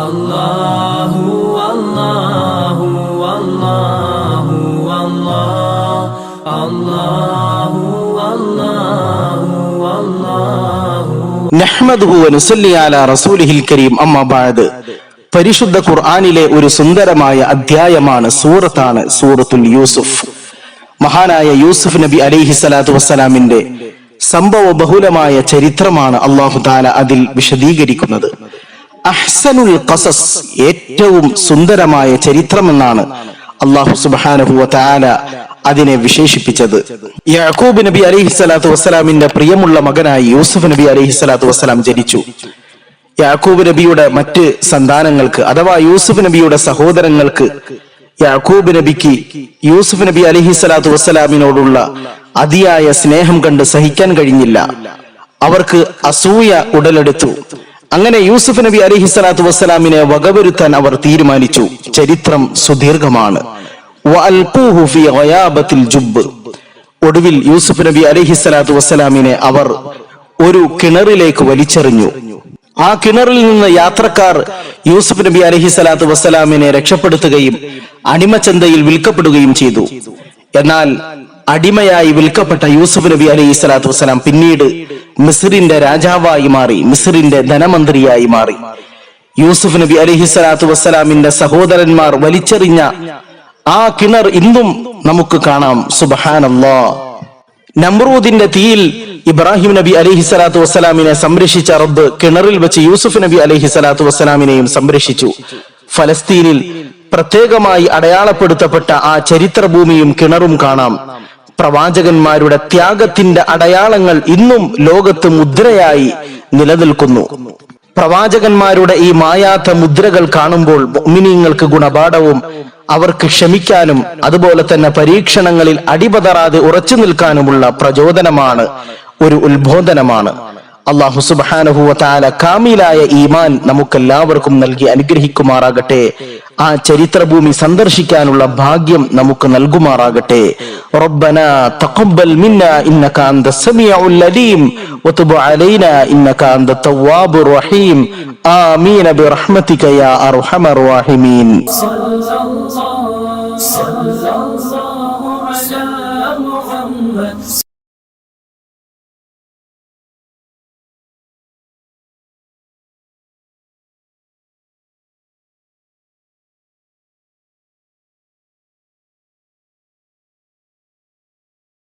അല്ലാഹു അല്ലാഹു അല്ലാഹു അല്ലാഹു അല്ലാഹു അല്ലാഹു നഹ്മദുഹു വനുസല്ലി അലാ റസൂലിഹിൽ കരീം അമ്മ ബഅദ് പരിശുദ്ധ ഖുർആനിലെ ഒരു സുന്ദരമായ അധ്യായമാണ് സൂറത്താണ് സൂറത്തുൽ യൂസുഫ്. മഹാനായ യൂസുഫ് നബി അലൈഹി സ്വലാത്തു വസ്സലാമിന്റെ സംഭവ ബഹുലമായ ചരിത്രമാണ് അള്ളാഹു താല അതിൽ വിശദീകരിക്കുന്നത്. അഹ്സനുൽ ഖസസ് ഏറ്റവും സുന്ദരമായ ചരിത്രമെന്നാണ് അള്ളാഹു സുബ്ഹാനഹു താല അതിനെ വിശേഷിപ്പിച്ചത്. യാക്കൂബ് നബി അലൈഹി സ്വലാത്തു വസ്സലാമിന്റെ പ്രിയമുള്ള മകനായി യൂസുഫ് നബി അലൈഹി സ്വലാത്തു വസ്സലാം ജനിച്ചു. യാക്കൂബ് നബിയുടെ മറ്റ് സന്താനങ്ങൾക്ക് അഥവാ യൂസുഫ് നബിയുടെ സഹോദരങ്ങൾക്ക് യാക്കൂബ് നബിക്ക് യൂസുഫ് നബി അലഹി സ്വലാത്തു വസ്സലാമിനോടുള്ള അതിയായ സ്നേഹം കണ്ട് സഹിക്കാൻ കഴിഞ്ഞില്ല. അവർക്ക് അസൂയ ഉടലെടുത്തു. അങ്ങനെ യൂസുഫ് നബി അലൈഹി സ്വലാത്തു വസ്സലാമിനെ വകവരുത്താൻ അവർ തീരുമാനിച്ചു. ചരിത്രം സുദീർഘമാണ്. ജുബ്ബ്. ഒടുവിൽ യൂസുഫ് നബി അലഹി സ്വലാത്തു വസ്സലാമിനെ അവർ ഒരു കിണറിലേക്ക് വലിച്ചെറിഞ്ഞു. ആ കിണറിൽ നിന്ന് യാത്രക്കാർ യൂസുഫ് നബി അലഹി സ്വലാത്തു വസ്സലാമിനെ രക്ഷപ്പെടുത്തുകയും അടിമചന്തയിൽ വിൽക്കപ്പെടുകയും ചെയ്തു. എന്നാൽ അടിമയായി വിൽക്കപ്പെട്ട യൂസുഫ് നബി അലഹി സ്വലാത്തു വസ്സലാം പിന്നീട് മിസ്രിന്റെ രാജാവായി മാറി മിസ്രിന്റെ ധനമന്ത്രിയായി മാറി. യൂസുഫ് നബി അലൈഹി സ്വലാത്തു വസ്സലാമിന്റെ സഹോദരന്മാർ വലിച്ചെറിഞ്ഞ ആ കിണർ ഇന്നും നമുക്ക് കാണാം. സുബഹാനല്ലോ. നമ്രൂദിന്റെ തീയിൽ ഇബ്രാഹിം നബി അലഹി സ്വലാത്തു വസ്സലാമിനെ സംരക്ഷിച്ച റബ്ബ് കിണറിൽ വെച്ച് യൂസുഫ് നബി അലഹി സ്വലാത്തു വസ്സലാമിനെയും സംരക്ഷിച്ചു. ഫലസ്തീനിൽ പ്രത്യേകമായി അടയാളപ്പെടുത്തപ്പെട്ട ആ ചരിത്രഭൂമിയും കിണറും കാണാം. പ്രവാചകന്മാരുടെ ത്യാഗത്തിന്റെ അടയാളങ്ങൾ ഇന്നും ലോകത്ത് മുദ്രയായി നിലനിൽക്കുന്നു. പ്രവാചകന്മാരുടെ ഈ മായാത്ത മുദ്രകൾ കാണുമ്പോൾ മിനിങ്ങൾക്ക് ഗുണപാഠവും അവർക്ക് ക്ഷമിക്കാനും അതുപോലെ തന്നെ പരീക്ഷണങ്ങളിൽ അടിപതറാതെ ഉറച്ചു നിൽക്കാനുമുള്ള പ്രചോദനമാണ് ഒരു ഉത്ബോധനമാണ്. അള്ളാഹു സുബ്ഹാനഹു വതആല കാമിലായ ഈമാൻ നമുക്കെല്ലാവർക്കും നൽകി അനുഗ്രഹിക്കുമാറാകട്ടെ. ആ ചരിത്രഭൂമി സന്ദർശിക്കാനുള്ള ഭാഗ്യം നമുക്ക് നൽകുമാറാകട്ടെ. ربنا تقبل منا إنك أنت السميع العليم وتب علينا إنك أنت التواب الرحيم. آمين برحمتك يا أرحم الراحمين. صلى الله صلى الله على محمد.